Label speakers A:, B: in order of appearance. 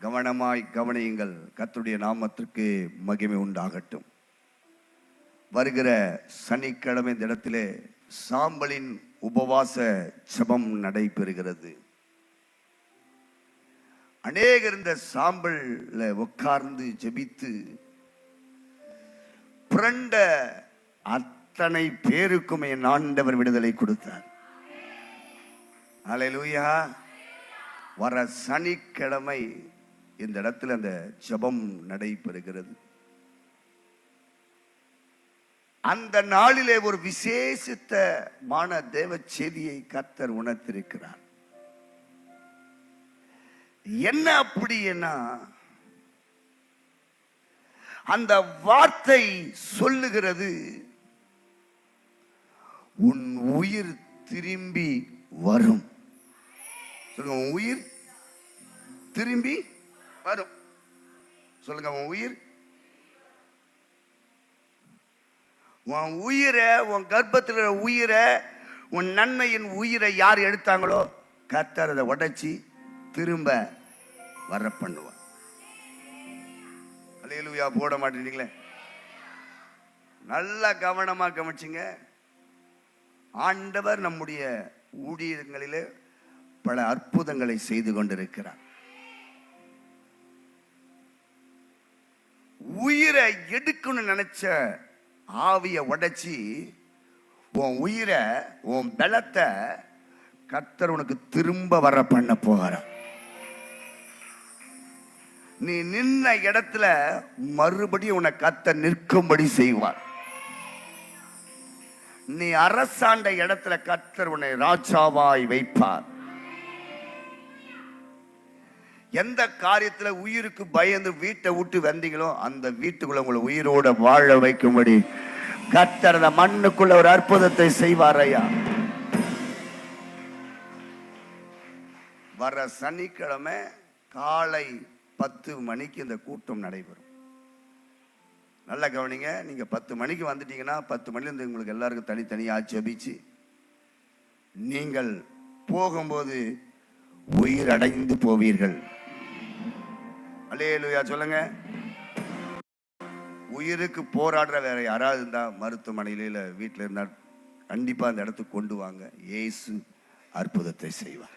A: கவனமாய் கவனியுங்கள். கத்துடைய நாமத்திற்கு மகிமை உண்டாகட்டும். வருகிற சனிக்கிழமை இந்த இடத்திலே சாம்பலின் உபவாச ஜெபம் நடைபெறுகிறது. அநேகர் இந்த சாம்பல்ல உட்கார்ந்து ஜெபித்து புரண்ட அத்தனை பேருக்கும் என் ஆண்டவர் விடுதலை கொடுத்தார். அல்லேலூயா வர சனிக்கிழமை இந்த இடத்துல அந்த ஜெபம் நடைபெறுகிறது. அந்த நாளிலே ஒரு விசேஷித்தமான தேவ செய்தியை கத்தர் உணர்த்திருக்கிறார். என்ன அப்படின்னா அந்த வார்த்தை சொல்லுகிறது உன் உயிர் திரும்பி வரும். உயிர் திரும்பி வரும். சொல்லுங்க உன் உயிர். உன் உயிரை உன் கர்ப்பத்தில் உயிரை உன் நன்மையின் உயிரை யார் எடுத்தாங்களோ கர்த்தர் அதை உடைச்சி திரும்ப வர பண்ணுவான் அலையலுவியா போட மாட்டேங்களே நல்லா கவனமா கவனிச்சிங்க. ஆண்டவர் நம்முடைய ஊழியங்களிலே பல அற்புதங்களை செய்து கொண்டிருக்கிறார். உயிரை எடுக்கணும்னு நினைச்ச ஆவிய உடைச்சி உன் உயிரை உன் பலத்தை கர்த்தர் உனக்கு திரும்ப வர பண்ண போகிற நீ நின்ன இடத்துல மறுபடியும் உன்னை கத்த நிற்கும்படி செய்வார். நீ அரசாண்ட இடத்துல கர்த்தர் உன்னை ராஜாவாய் வைப்பார். எந்த காரியத்தில் உயிருக்கு பயந்து வீட்டை விட்டு வந்தீங்களோ அந்த வீட்டுக்குள்ள உங்களை உயிரோட வாழ வைக்கும்படி கத்தரத மண்ணுக்குள்ள ஒரு அற்புதத்தை செய்வார் ஐயா வர சனிக்கிழமை காலை பத்து மணிக்கு இந்த கூட்டம் நடைபெறும். நல்லா கவனிங்க நீங்க பத்து மணிக்கு வந்துட்டீங்கன்னா பத்து மணிலேருந்து உங்களுக்கு எல்லாருக்கும் தனித்தனியாக ஜபிச்சு நீங்கள் போகும்போது உயிர் அடைந்து போவீர்கள் சொல்லுங்க. உயிருக்கு போராடுற வேற யாராவது இருந்தா மருத்துவமனையில இல்ல வீட்டில் இருந்தா கண்டிப்பா அந்த இடத்துக்கு கொண்டு வாங்க. இயேசு அற்புதத்தை செய்வார்.